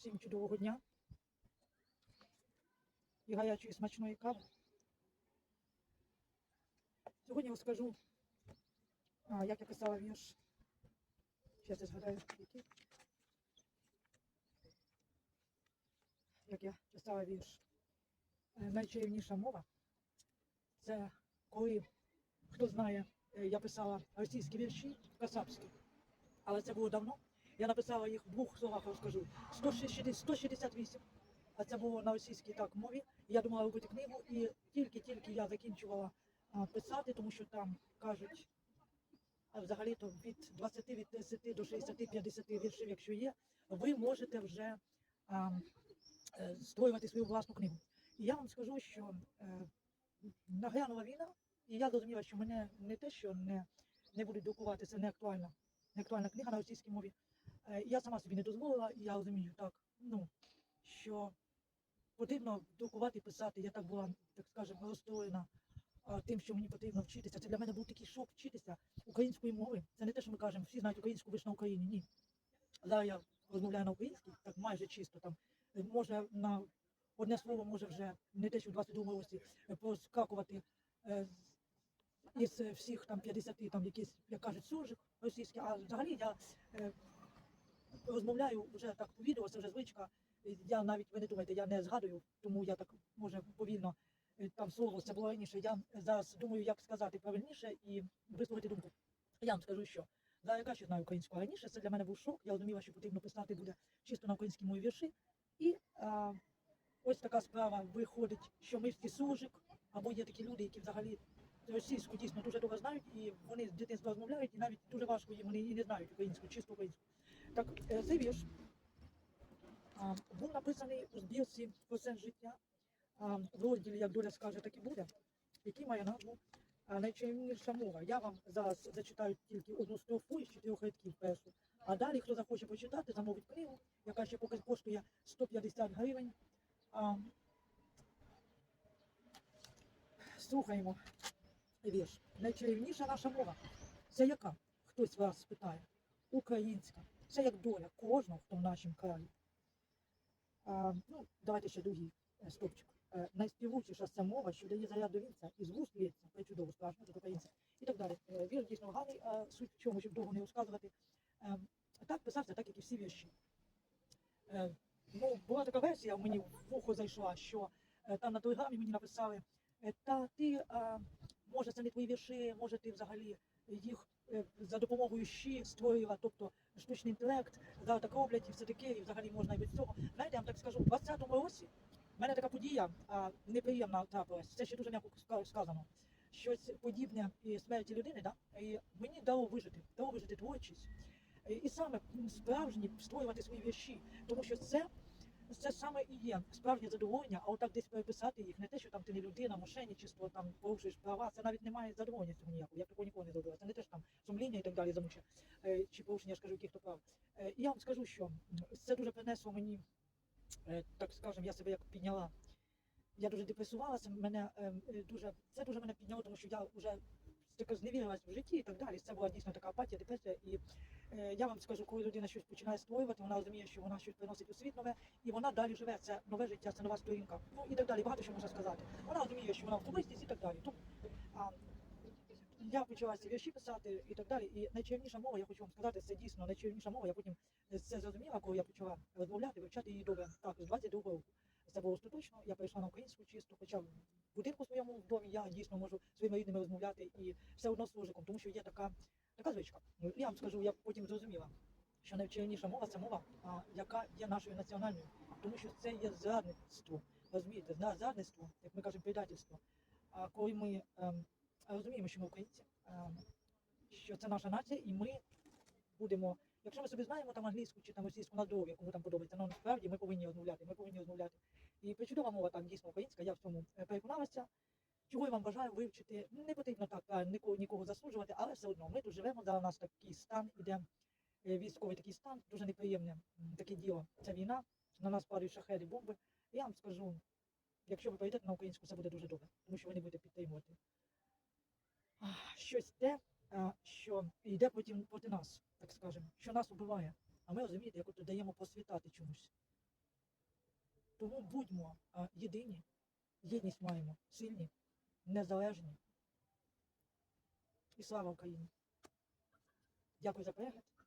Всім чудового дня і гарячої смачної кави. Сьогодні розкажу, як я писала вірш. Зараз я згадаю, який. Як я писала вірш. Е, Найчарівніша мова. Це коли, хто знає, е, я писала російські вірші касапські, але це було давно. Я написала їх в двох словах, розкажу. 160 168. А це було на російській так мові. Я думала робити книгу, і тільки-тільки я закінчувала а, писати, тому що там кажуть, а взагалі-то від 20, від 10 до 60, 50 віршів, якщо є, ви можете вже а, е, створювати свою власну книгу. І я вам скажу, що е, наглянула війна, і я зрозуміла, що мене не те, що не, не будуть друкувати, це не актуальна, не актуальна книга на російській мові. Е, Я сама собі не дозволила, і я розумію так, ну, що потрібно друкувати писати. Я так була, так скажемо, розстроєна тим, що мені потрібно вчитися. Це для мене був такий шок вчитися української мови. Це не те, що ми кажемо, всі знають українську ви ж на Україні. Ні. Зараз я розмовляю на українській, так майже чисто там. Е, Може на одне слово може вже не те, що в 22 році е, проскакувати е, із е, всіх там 50, там якісь, як кажуть, суржик російський, а взагалі я е, розмовляю вже так по відео, це вже звичка. Я навіть ви не думайте, я не згадую, тому я так може повільно е, там слово це було раніше. Я зараз думаю, як сказати правильніше і висловити думку. Я вам скажу, що зараз я краще знаю українську раніше. Це для мене був шок. Я розуміла, що потрібно писати буде чисто на українській мові вірші. І а, ось така справа виходить, що ми всі суржик, або є такі люди, які взагалі російську дійсно дуже добре знають, і вони з дитинства розмовляють, і навіть дуже важко їм вони і не знають українську, чисто українську. Так, е, цей вірш був написаний у збірці про сенс життя в розділі Як доля скаже, так і буде, який має назву а, Найчарівніша мова. Я вам зараз зачитаю тільки одну строфу із чотирьох рядків першу. А далі, хто захоче почитати, замовить книгу, яка ще поки коштує 150 гривень. А, слухаємо вірш. Найчарівніша наша мова. Це яка? Хтось вас спитає. Українська. Це як доля кожного, хто в нашому краї. А, ну, давайте ще другий е, стовпчик. Е, найспівучіша це мова, що дає заряд до вінця, і з вуст лється, причудово справжньо тут українця. І так далі. Е, Вірш дійсно гарний, а суть в чому, щоб довго не розказувати. Так писався, так як і всі вірші. Ну, була така версія, мені в вухо зайшла, що там на телеграмі мені написали, та ти, може, це не твої вірші, може, ти взагалі їх за допомогою щі створила, тобто штучний інтелект, зараз так роблять і все таке, і взагалі можна і без цього. Знаєте, я вам так скажу, в 20-му році в мене така подія а, неприємна трапилась. Це ще дуже м'яко сказано. Щось подібне і смерті людини, да? і мені дало вижити, дало вижити творчість. І- саме справжні створювати свої вірші, тому що це, це саме і є справжнє задоволення, а отак десь переписати їх, не те, що там ти не людина, мошенничество, там порушуєш права, це навіть немає задоволення цього ніякого. Я такого ніколи не зробила. Це не те, що там сумління і так далі замуче, е, чи порушення, я ж кажу, яких-то прав. Е, І я вам скажу, що це дуже принесло мені, е, так скажемо, я себе як підняла. Я дуже депресувалася, мене е, е, дуже це дуже мене підняло, тому що я вже така зневірилась в житті і так далі. Це була дійсно така апатія, депресія. І е, я вам скажу, коли людина щось починає створювати, вона розуміє, що вона щось приносить у світ нове, і вона далі живе. Це нове життя, це нова сторінка. Ну і так далі. Багато що можна сказати. Вона розуміє, що вона особистість і так далі. Тому а, я почала ці вірші писати і так далі. І найчарівніша мова, я хочу вам сказати, це дійсно найчарівніша мова. Я потім це зрозуміла, коли я почала розмовляти, вивчати її добре. Так, з 22 року. Це було остаточно. Я перейшла на українську чисто, хоча в будинку своєму в домі я дійсно можу своїми рідними розмовляти і все одно з суржиком, тому що є така, така звичка. Ну, Я вам скажу, я потім зрозуміла, що найчарівніша мова це мова, а, яка є нашою національною, тому що це є зрадництво. Розумієте, зрадництво, як ми кажемо, предательство. А коли ми ем, розуміємо, що ми українці, ем, що це наша нація, і ми будемо. Якщо ми собі знаємо там англійську чи там російську на здоров'я, кому там подобається, ну насправді ми повинні розмовляти, ми повинні розмовляти. І причудова мова там дійсно українська, я в цьому е, переконалася. Чого я вам бажаю вивчити, не потрібно так е, нікого, нікого засуджувати, але все одно ми тут живемо, зараз у нас такий стан, іде е, військовий такий стан, дуже неприємне таке діло. Це війна, на нас падають шахеди, бомби. Я вам скажу, якщо ви перейдете на українську, це буде дуже добре, тому що ви не будете підтримувати щось те, Е, що йде потім проти нас, так скажемо, що нас убиває. А ми розумієте, як от даємо посвітати чомусь. Тому будьмо е, єдині, єдність маємо, сильні, незалежні. І слава Україні! Дякую за перегляд.